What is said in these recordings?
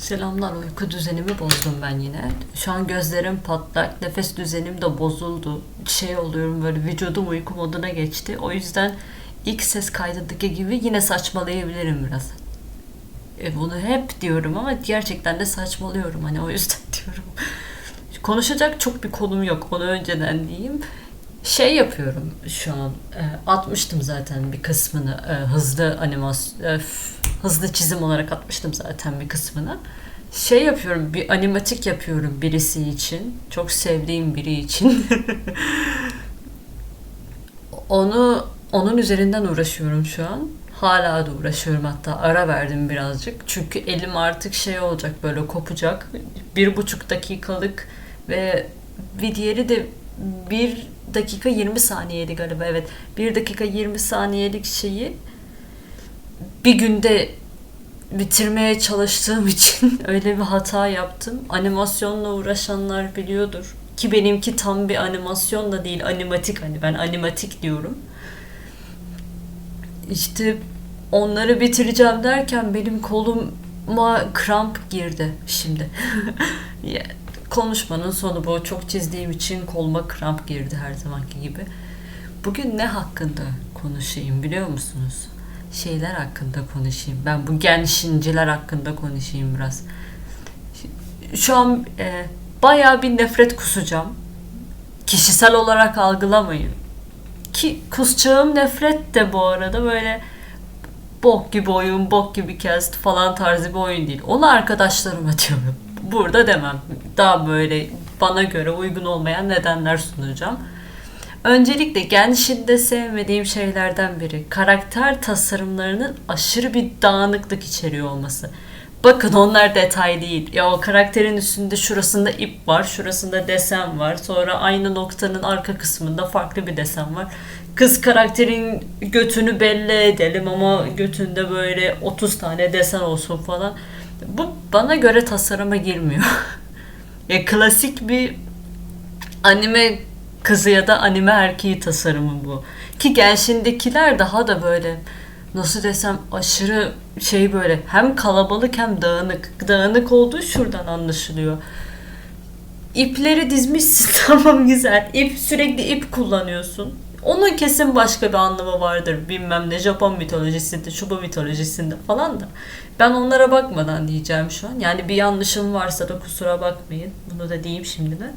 Selamlar uyku düzenimi bozdum ben yine. Şu an gözlerim patlak, nefes düzenim de bozuldu. Şey oluyorum böyle vücudum uyku moduna geçti. O yüzden ilk ses kaydındaki gibi yine saçmalayabilirim biraz. E bunu hep diyorum ama gerçekten de saçmalıyorum hani o yüzden diyorum. Konuşacak çok bir konum yok onu önceden diyeyim. Şey yapıyorum şu an e, atmıştım zaten bir kısmını e, hızlı animasyon hızlı çizim olarak atmıştım zaten bir kısmını. Şey yapıyorum bir animatik yapıyorum birisi için çok sevdiğim biri için. Onu onun üzerinden uğraşıyorum şu an. Hala da uğraşıyorum hatta ara verdim birazcık. Çünkü elim artık şey olacak böyle kopacak. Bir buçuk dakikalık ve bir diğeri de bir dakika 20 saniyeydi galiba evet. Bir dakika 20 saniyelik şeyi bir günde bitirmeye çalıştığım için öyle bir hata yaptım. Animasyonla uğraşanlar biliyordur. Ki benimki tam bir animasyon da değil, animatik hani ben animatik diyorum. İşte onları bitireceğim derken benim koluma kramp girdi şimdi. Konuşmanın sonu bu. Çok çizdiğim için koluma kramp girdi her zamanki gibi. Bugün ne hakkında konuşayım biliyor musunuz? Şeyler hakkında konuşayım. Ben bu gençinciler hakkında konuşayım biraz. Şu an e, bayağı bir nefret kusacağım. Kişisel olarak algılamayın. Ki kusacağım nefret de bu arada böyle bok gibi oyun, bok gibi cast falan tarzı bir oyun değil. Onu arkadaşlarıma diyorum. Burada demem. Daha böyle bana göre uygun olmayan nedenler sunacağım. Öncelikle Genshin'de sevmediğim şeylerden biri karakter tasarımlarının aşırı bir dağınıklık içeriyor olması. Bakın onlar detay değil. Ya o karakterin üstünde şurasında ip var, şurasında desen var. Sonra aynı noktanın arka kısmında farklı bir desen var. Kız karakterin götünü belli edelim ama götünde böyle 30 tane desen olsun falan. Bu bana göre tasarıma girmiyor. ya klasik bir anime kızı ya da anime erkeği tasarımı bu. Ki Genshin'dekiler daha da böyle nasıl desem aşırı şey böyle hem kalabalık hem dağınık. Dağınık olduğu şuradan anlaşılıyor. İpleri dizmişsin tamam güzel. İp sürekli ip kullanıyorsun. Onun kesin başka bir anlamı vardır. Bilmem ne Japon mitolojisinde, şu bu mitolojisinde falan da. Ben onlara bakmadan diyeceğim şu an. Yani bir yanlışım varsa da kusura bakmayın. Bunu da diyeyim şimdiden.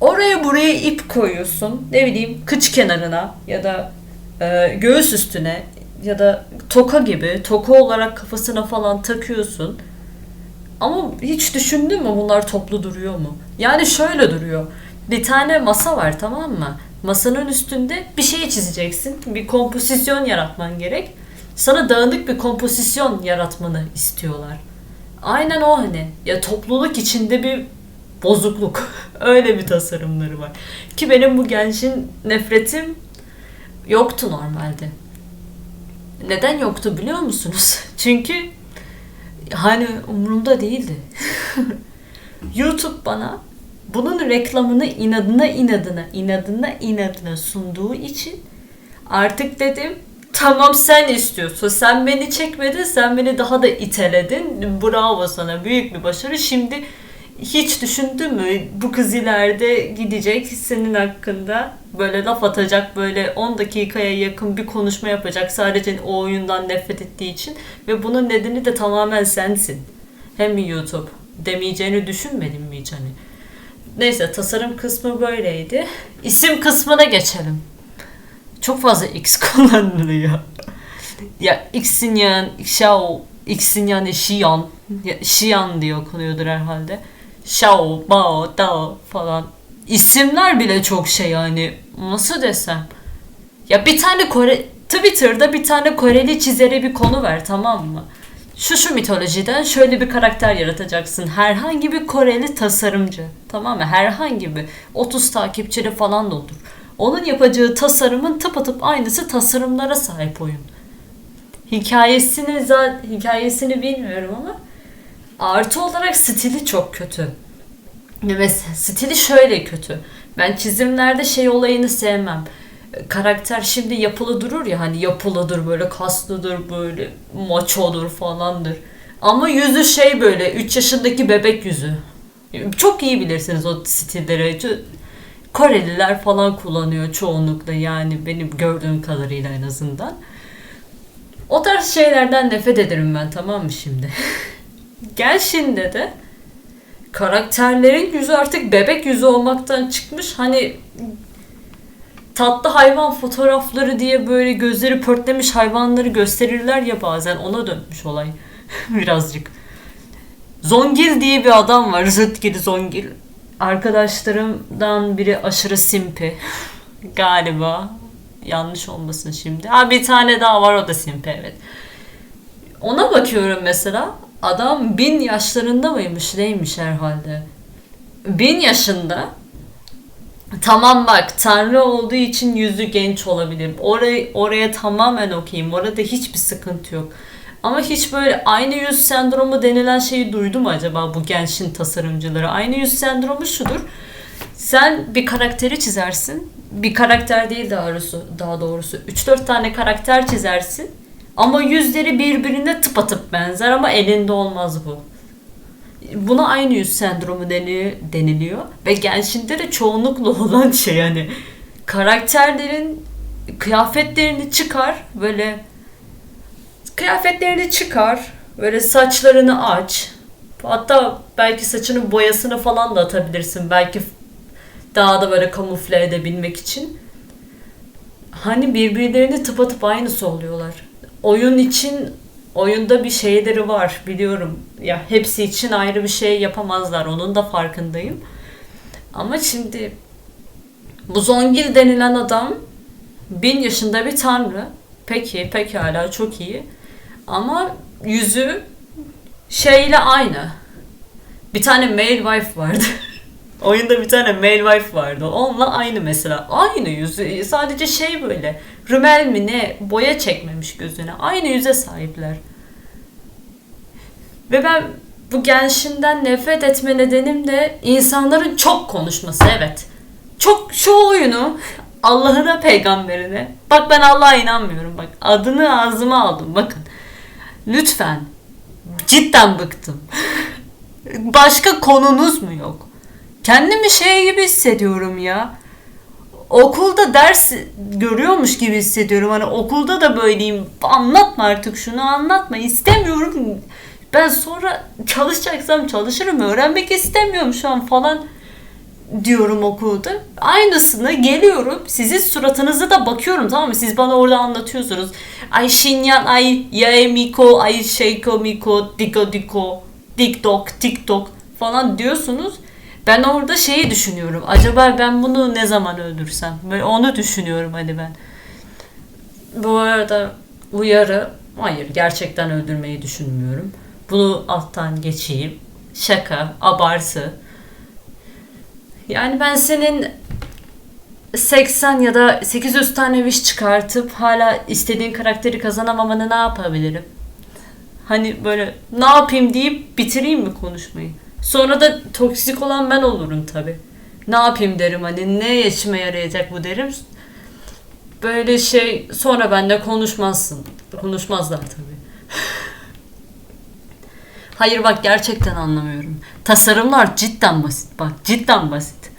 Oraya buraya ip koyuyorsun. Ne bileyim kıç kenarına ya da e, göğüs üstüne ya da toka gibi toka olarak kafasına falan takıyorsun. Ama hiç düşündün mü bunlar toplu duruyor mu? Yani şöyle duruyor. Bir tane masa var tamam mı? Masanın üstünde bir şey çizeceksin. Bir kompozisyon yaratman gerek. Sana dağınık bir kompozisyon yaratmanı istiyorlar. Aynen o hani. Ya topluluk içinde bir bozukluk. Öyle bir tasarımları var. Ki benim bu gençin nefretim yoktu normalde. Neden yoktu biliyor musunuz? Çünkü hani umurumda değildi. YouTube bana bunun reklamını inadına inadına inadına inadına sunduğu için artık dedim tamam sen istiyorsun. Sen beni çekmedin, sen beni daha da iteledin. Bravo sana. Büyük bir başarı. Şimdi hiç düşündün mü bu kız ileride gidecek senin hakkında böyle laf atacak böyle 10 dakikaya yakın bir konuşma yapacak sadece o oyundan nefret ettiği için ve bunun nedeni de tamamen sensin. Hem YouTube demeyeceğini düşünmedin mi hiç hani? Neyse tasarım kısmı böyleydi. İsim kısmına geçelim. Çok fazla X kullanılıyor. ya Xinyan, Xiao, Xinyan, Xian, ya, Xian diye okunuyordur herhalde. Xiao, Bao, Dao falan. İsimler bile çok şey yani. Nasıl desem. Ya bir tane Kore... Twitter'da bir tane Koreli çizere bir konu ver tamam mı? Şu şu mitolojiden şöyle bir karakter yaratacaksın. Herhangi bir Koreli tasarımcı. Tamam mı? Herhangi bir 30 takipçili falan da olur. Onun yapacağı tasarımın tıpatıp aynısı tasarımlara sahip oyun. Hikayesini hikayesini bilmiyorum ama artı olarak stili çok kötü. Mesela stili şöyle kötü. Ben çizimlerde şey olayını sevmem. Karakter şimdi yapılı durur ya hani yapılıdır böyle kaslıdır böyle maçodur falandır. Ama yüzü şey böyle 3 yaşındaki bebek yüzü. Çok iyi bilirsiniz o stilleri. Koreliler falan kullanıyor çoğunlukla yani benim gördüğüm kadarıyla en azından. O tarz şeylerden nefret ederim ben tamam mı şimdi? Genshin'de de karakterlerin yüzü artık bebek yüzü olmaktan çıkmış. Hani tatlı hayvan fotoğrafları diye böyle gözleri pörtlemiş hayvanları gösterirler ya bazen ona dönmüş olay birazcık. Zongil diye bir adam var Zıtgil Zongil. Arkadaşlarımdan biri aşırı simpi galiba. Yanlış olmasın şimdi. Ha bir tane daha var o da simpi evet. Ona bakıyorum mesela. Adam bin yaşlarında mıymış neymiş herhalde. Bin yaşında Tamam bak Tanrı olduğu için yüzü genç olabilir. Oraya, oraya tamamen okuyayım. Orada hiçbir sıkıntı yok. Ama hiç böyle aynı yüz sendromu denilen şeyi duydu mu acaba bu gençin tasarımcıları? Aynı yüz sendromu şudur. Sen bir karakteri çizersin. Bir karakter değil daha doğrusu, daha doğrusu 3-4 tane karakter çizersin. Ama yüzleri birbirine tıpatıp benzer ama elinde olmaz bu. Buna aynı yüz sendromu deni, deniliyor. Ve gençinde de çoğunlukla olan şey yani karakterlerin kıyafetlerini çıkar böyle kıyafetlerini çıkar böyle saçlarını aç hatta belki saçının boyasını falan da atabilirsin belki daha da böyle kamufle edebilmek için hani birbirlerini tıpatıp aynısı oluyorlar oyun için oyunda bir şeyleri var biliyorum. Ya hepsi için ayrı bir şey yapamazlar. Onun da farkındayım. Ama şimdi bu Zongil denilen adam bin yaşında bir tanrı. Peki, pekala çok iyi. Ama yüzü şeyle aynı. Bir tane male wife vardı. Oyunda bir tane male wife vardı. Onunla aynı mesela. Aynı yüzü. Sadece şey böyle. Rümel mi ne? Boya çekmemiş gözüne. Aynı yüze sahipler. Ve ben bu gençinden nefret etme nedenim de insanların çok konuşması evet. Çok şu oyunu Allah'ına peygamberine. Bak ben Allah'a inanmıyorum bak. Adını ağzıma aldım bakın. Lütfen. Cidden bıktım. Başka konunuz mu yok? Kendimi şey gibi hissediyorum ya. Okulda ders görüyormuş gibi hissediyorum. Hani okulda da böyleyim. Anlatma artık şunu anlatma. İstemiyorum. Ben sonra çalışacaksam çalışırım. Öğrenmek istemiyorum şu an falan diyorum okulda. Aynısını geliyorum. Sizin suratınıza da bakıyorum tamam mı? Siz bana orada anlatıyorsunuz. Ay Şinyan, ay Yae Miko, ay Sheiko Miko, Diko Diko, TikTok, TikTok falan diyorsunuz. Ben orada şeyi düşünüyorum. Acaba ben bunu ne zaman öldürsem? Böyle onu düşünüyorum hani ben. Bu arada uyarı. Hayır gerçekten öldürmeyi düşünmüyorum. Bunu alttan geçeyim. Şaka, abartı. Yani ben senin 80 ya da 800 tane wish çıkartıp hala istediğin karakteri kazanamamanı ne yapabilirim? Hani böyle ne yapayım deyip bitireyim mi konuşmayı? Sonra da toksik olan ben olurum tabi. Ne yapayım derim hani ne işime yarayacak bu derim. Böyle şey sonra bende konuşmazsın. Konuşmazlar tabi. Hayır bak gerçekten anlamıyorum. Tasarımlar cidden basit bak cidden basit.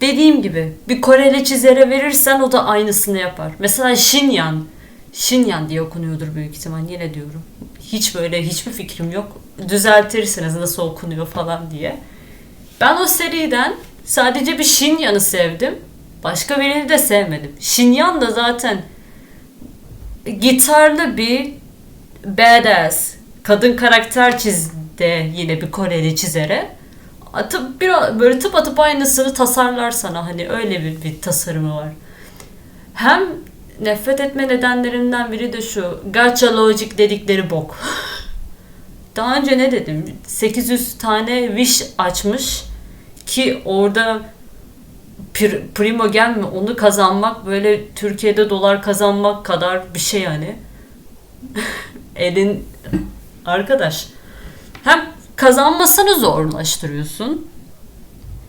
Dediğim gibi bir Koreli çizere verirsen o da aynısını yapar. Mesela Shinyan. Shinyan diye okunuyordur büyük ihtimal yine diyorum. Hiç böyle hiçbir fikrim yok. Düzeltirsiniz nasıl okunuyor falan diye. Ben o seriden sadece bir Shinyan'ı sevdim. Başka birini de sevmedim. Shinyan da zaten gitarlı bir badass kadın karakter çizdi yine bir Koreli çizere. Atıp bir böyle tıp atıp aynısını tasarlar sana hani öyle bir, bir tasarımı var. Hem nefret etme nedenlerimden biri de şu. Gacha Logic dedikleri bok. Daha önce ne dedim? 800 tane wish açmış ki orada pr- primo gelme onu kazanmak böyle Türkiye'de dolar kazanmak kadar bir şey yani. Elin arkadaş hem kazanmasını zorlaştırıyorsun.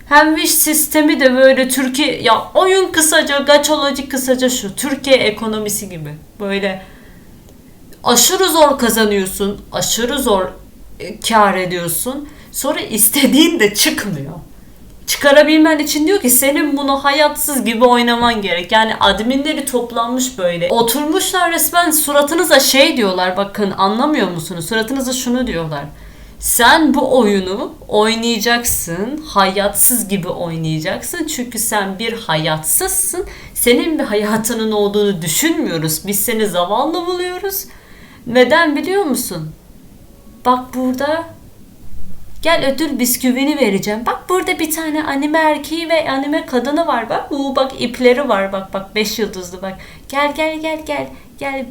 Hem wish sistemi de böyle Türkiye ya oyun kısaca gaçolojik kısaca şu Türkiye ekonomisi gibi böyle aşırı zor kazanıyorsun. Aşırı zor e, kar ediyorsun. Sonra istediğin de çıkmıyor. Çıkarabilmen için diyor ki senin bunu hayatsız gibi oynaman gerek. Yani adminleri toplanmış böyle. Oturmuşlar resmen suratınıza şey diyorlar bakın anlamıyor musunuz? Suratınıza şunu diyorlar. Sen bu oyunu oynayacaksın. Hayatsız gibi oynayacaksın. Çünkü sen bir hayatsızsın. Senin bir hayatının olduğunu düşünmüyoruz. Biz seni zavallı buluyoruz. Neden biliyor musun? Bak burada Gel ödül bisküvini vereceğim. Bak burada bir tane anime erkeği ve anime kadını var bak. Uuu bak ipleri var bak bak beş yıldızlı bak. Gel gel gel gel. Gel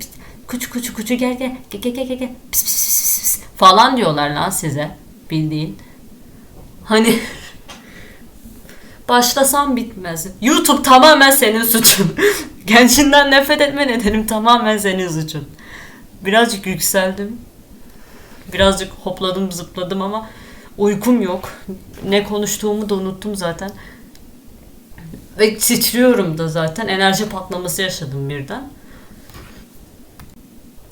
kuçu kuçu kuçu gel gel. Gel gel gel gel. pis, pis, pis, pis. Falan diyorlar lan size. Bildiğin. Hani başlasam bitmez. YouTube tamamen senin suçun. Gençinden nefret etme nedenim tamamen senin suçun. Birazcık yükseldim. Birazcık hopladım zıpladım ama uykum yok. Ne konuştuğumu da unuttum zaten. Ve titriyorum da zaten. Enerji patlaması yaşadım birden.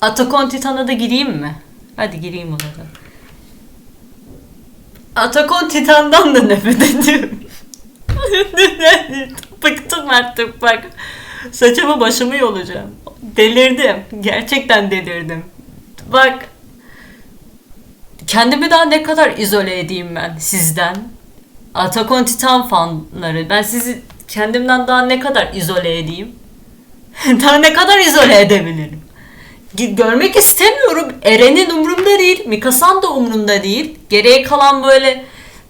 Atakon Titan'a da gireyim mi? Hadi gireyim ona da. Atakon Titan'dan da nefret ediyorum. Bıktım artık bak. Saçımı başımı yolacağım. Delirdim. Gerçekten delirdim. Bak kendimi daha ne kadar izole edeyim ben sizden? Attack on Titan fanları. Ben sizi kendimden daha ne kadar izole edeyim? daha ne kadar izole edebilirim? Görmek istemiyorum. Eren'in umurumda değil. Mikasan da umurumda değil. Geriye kalan böyle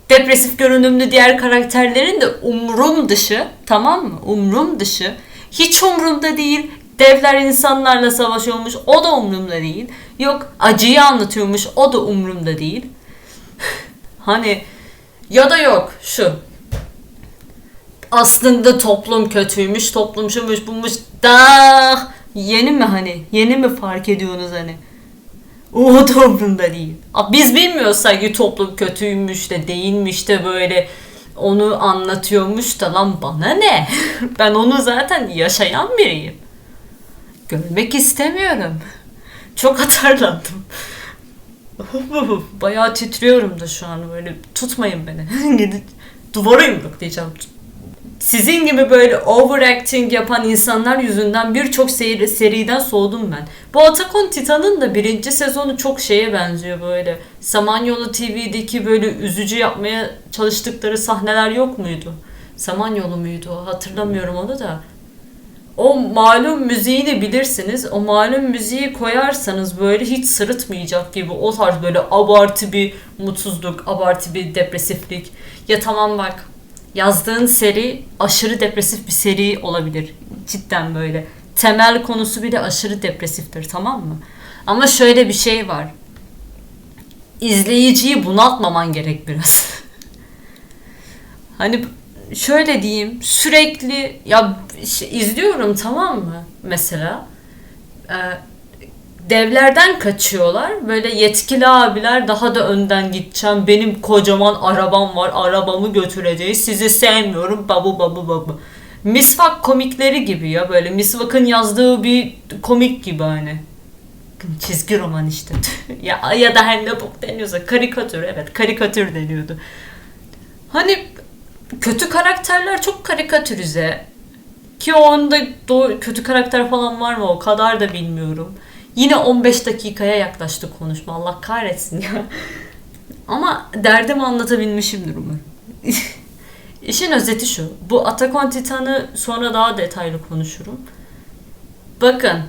depresif görünümlü diğer karakterlerin de umurum dışı. Tamam mı? Umurum dışı. Hiç umurumda değil. Devler insanlarla savaşıyormuş. O da umurumda değil. Yok acıyı anlatıyormuş. O da umurumda değil. hani ya da yok şu. Aslında toplum kötüymüş, toplum şumuş bulmuş. Da yeni mi hani? Yeni mi fark ediyorsunuz hani? O da umurumda değil. Biz bilmiyorsak ki toplum kötüymüş de değilmiş de böyle onu anlatıyormuş da lan bana ne? ben onu zaten yaşayan biriyim. Görmek istemiyorum. Çok atarlandım. Bayağı titriyorum da şu an böyle. Tutmayın beni. Duvara yumruklayacağım. Sizin gibi böyle overacting yapan insanlar yüzünden birçok seri, seriden soğudum ben. Bu Attack on Titan'ın da birinci sezonu çok şeye benziyor böyle. Samanyolu TV'deki böyle üzücü yapmaya çalıştıkları sahneler yok muydu? Samanyolu muydu? Hatırlamıyorum onu da o malum müziğini bilirsiniz. O malum müziği koyarsanız böyle hiç sırıtmayacak gibi o tarz böyle abartı bir mutsuzluk, abartı bir depresiflik. Ya tamam bak yazdığın seri aşırı depresif bir seri olabilir. Cidden böyle. Temel konusu bir de aşırı depresiftir tamam mı? Ama şöyle bir şey var. İzleyiciyi bunaltmaman gerek biraz. hani şöyle diyeyim sürekli ya izliyorum tamam mı mesela e, devlerden kaçıyorlar. Böyle yetkili abiler daha da önden gideceğim. Benim kocaman arabam var arabamı götüreceğiz. Sizi sevmiyorum. Babu babu babu. Misvak komikleri gibi ya. Böyle misvakın yazdığı bir komik gibi hani. Çizgi roman işte. Ya ya da her ne deniyorsa karikatür evet karikatür deniyordu. Hani kötü karakterler çok karikatürize. Ki o onda do- kötü karakter falan var mı? O kadar da bilmiyorum. Yine 15 dakikaya yaklaştı konuşma. Allah kahretsin ya. Ama derdimi anlatabilmişimdir umarım. İşin özeti şu. Bu Attack Titan'ı sonra daha detaylı konuşurum. Bakın.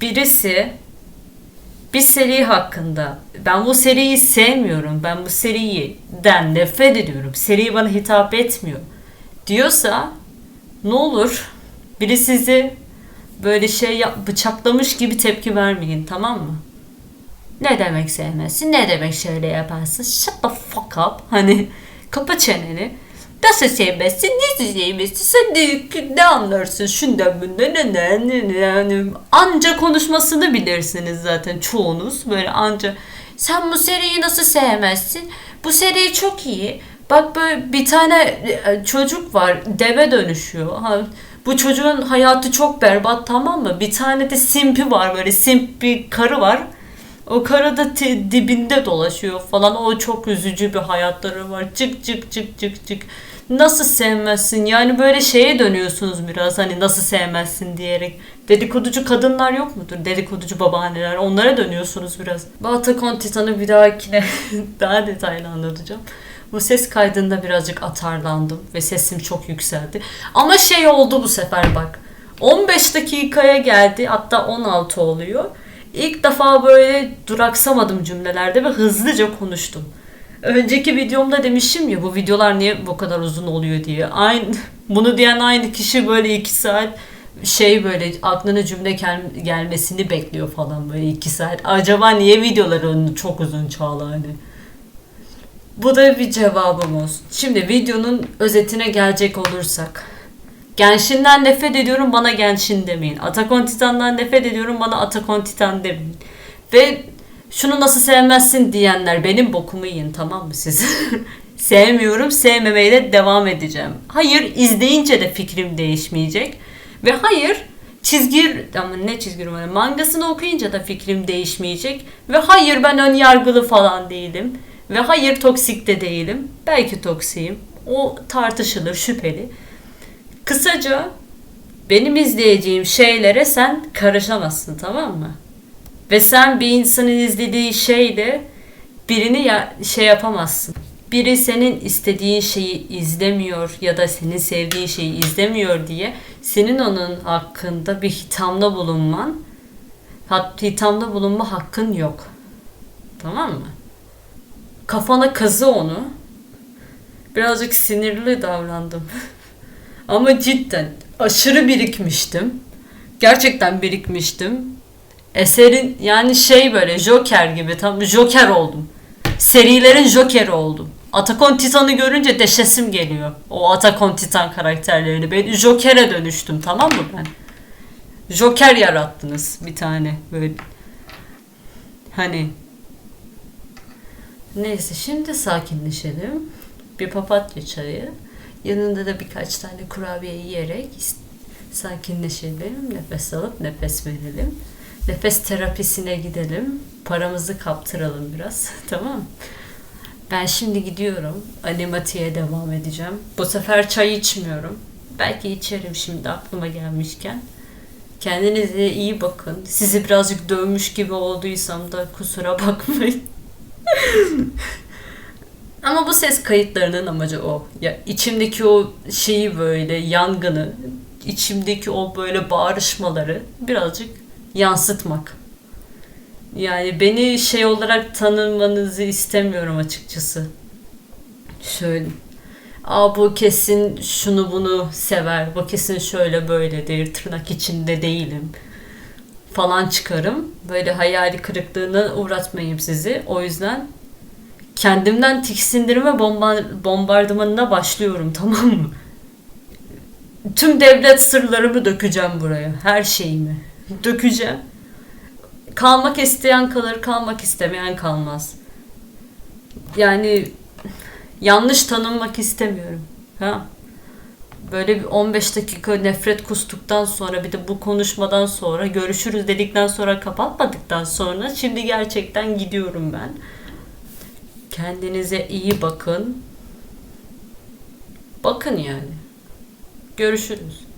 Birisi bir seri hakkında ben bu seriyi sevmiyorum. Ben bu seriden nefret ediyorum. Seri bana hitap etmiyor. Diyorsa ne olur biri sizi böyle şey yap, bıçaklamış gibi tepki vermeyin tamam mı? Ne demek sevmezsin? Ne demek şöyle yaparsın? Shut the fuck up. Hani kapa çeneni. Nasıl sevmezsin? Nasıl sevmezsin? Sen de ne anlarsın? Şundan bundan ne ne ne yani anca konuşmasını bilirsiniz zaten çoğunuz. Böyle anca sen bu seriyi nasıl sevmezsin? Bu seri çok iyi. Bak böyle bir tane e, çocuk var deve dönüşüyor. Ha, bu çocuğun hayatı çok berbat tamam mı? Bir tane de simpi var böyle simp bir karı var. O karı da dibinde dolaşıyor falan. O çok üzücü bir hayatları var. Çık çık çık çık çık. Nasıl sevmezsin? Yani böyle şeye dönüyorsunuz biraz hani nasıl sevmezsin diyerek. Dedikoducu kadınlar yok mudur? Dedikoducu babaanneler. Onlara dönüyorsunuz biraz. Bu Attack on Titan'ı bir dahakine daha detaylı anlatacağım. Bu ses kaydında birazcık atarlandım ve sesim çok yükseldi. Ama şey oldu bu sefer bak. 15 dakikaya geldi hatta 16 oluyor. İlk defa böyle duraksamadım cümlelerde ve hızlıca konuştum. Önceki videomda demişim ya bu videolar niye bu kadar uzun oluyor diye. Aynı bunu diyen aynı kişi böyle 2 saat şey böyle aklına cümle gel- gelmesini bekliyor falan böyle 2 saat. Acaba niye videoları çok uzun Çağla hani? Bu da bir cevabım olsun. Şimdi videonun özetine gelecek olursak. Genshin'den nefret ediyorum bana Genshin demeyin. Attack on Titan'dan nefret ediyorum bana Attack Titan demeyin. Ve şunu nasıl sevmezsin diyenler benim bokumu yiyin tamam mı siz? Sevmiyorum sevmemeye de devam edeceğim. Hayır izleyince de fikrim değişmeyecek. Ve hayır çizgi ama ne çizgi romanı mangasını okuyunca da fikrim değişmeyecek. Ve hayır ben ön yargılı falan değilim. Ve hayır toksik de değilim. Belki toksiyim. O tartışılır şüpheli. Kısaca benim izleyeceğim şeylere sen karışamazsın tamam mı? Ve sen bir insanın izlediği şeyle birini ya, şey yapamazsın. Biri senin istediğin şeyi izlemiyor ya da senin sevdiğin şeyi izlemiyor diye senin onun hakkında bir hitamda bulunman, hitamda bulunma hakkın yok. Tamam mı? Kafana kazı onu. Birazcık sinirli davrandım. Ama cidden aşırı birikmiştim. Gerçekten birikmiştim. Eserin yani şey böyle Joker gibi tam Joker oldum. Serilerin Joker'i oldum. Attack on Titan'ı görünce deşesim geliyor. O Attack on Titan karakterlerini. Ben Joker'e dönüştüm tamam mı ben? Joker yarattınız bir tane böyle. Hani Neyse şimdi sakinleşelim. Bir papatya çayı. Yanında da birkaç tane kurabiye yiyerek sakinleşelim. Nefes alıp nefes verelim. Nefes terapisine gidelim. Paramızı kaptıralım biraz. tamam? Ben şimdi gidiyorum. Animatiğe devam edeceğim. Bu sefer çay içmiyorum. Belki içerim şimdi aklıma gelmişken. Kendinize iyi bakın. Sizi birazcık dövmüş gibi olduysam da kusura bakmayın. Ama bu ses kayıtlarının amacı o. Ya içimdeki o şeyi böyle yangını, içimdeki o böyle bağrışmaları birazcık yansıtmak. Yani beni şey olarak tanımanızı istemiyorum açıkçası. Şöyle Aa bu kesin şunu bunu sever. Bu kesin şöyle böyledir. Tırnak içinde değilim. Falan çıkarım. Böyle hayali kırıklığına uğratmayayım sizi. O yüzden kendimden tiksindirme bomba, bombardımanına başlıyorum tamam mı? Tüm devlet sırlarımı dökeceğim buraya. Her şeyimi. Dökeceğim. Kalmak isteyen kalır, kalmak istemeyen kalmaz. Yani yanlış tanınmak istemiyorum. Ha? Böyle bir 15 dakika nefret kustuktan sonra bir de bu konuşmadan sonra görüşürüz dedikten sonra kapatmadıktan sonra şimdi gerçekten gidiyorum ben. Kendinize iyi bakın. Bakın yani. Görüşürüz.